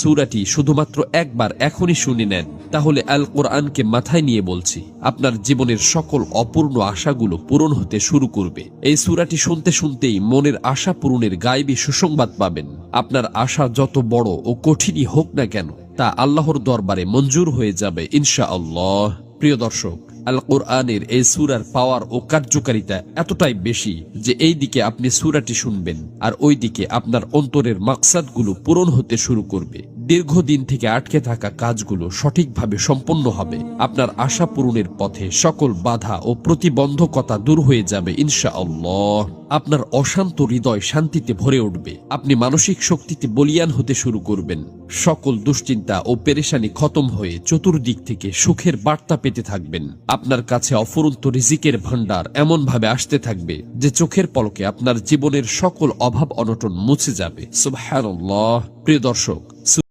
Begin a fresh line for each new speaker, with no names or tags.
সুরাটি শুধুমাত্র একবার এখনই শুনে নেন, তাহলে আল কোরআনকে মাথায় নিয়ে বলছি, আপনার জীবনের সকল অপূর্ণ আশাগুলো পূরণ হতে শুরু করবে। এই সুরাটি শুনতে শুনতেই মনের আশা পূরণের গায়েবী সুসংবাদ পাবেন। আপনার আশা যত বড় ও কঠিনই হোক না কেন, তা আল্লাহর দরবারে মঞ্জুর হয়ে যাবে ইনশা আল্লাহ প্রিয় দর্শক আল কোরআনের এই সুরার পাওয়ার ও কার্যকারিতা এতটাই বেশি যে এই দিকে আপনি সুরাটি শুনবেন আর ওই দিকে আপনার অন্তরের মাকসাদগুলো পূরণ হতে শুরু করবে। দীর্ঘদিন থেকে আটকে থাকা কাজগুলো সঠিকভাবে সম্পন্ন হবে। আপনার আশা পূরণের পথে সকল বাধা ও প্রতিবন্ধকতা দূর হয়ে যাবে ইনশা আল্লাহ আপনার অশান্ত হৃদয় শান্তিতে ভরে উঠবে। আপনি মানসিক শক্তিতে বলিয়ান হতে শুরু করবেন। সকল দুশ্চিন্তা ও পেরেশানি খতম হয়ে চতুর্দিক থেকে সুখের বার্তা পেতে থাকবেন। আপনার কাছে অফুরন্ত রিজিকের ভান্ডার এমনভাবে আসতে থাকবে যে চোখের পলকে আপনার জীবনের সকল অভাব অনটন মুছে যাবে। সুবহানাল্লাহ। প্রিয় দর্শক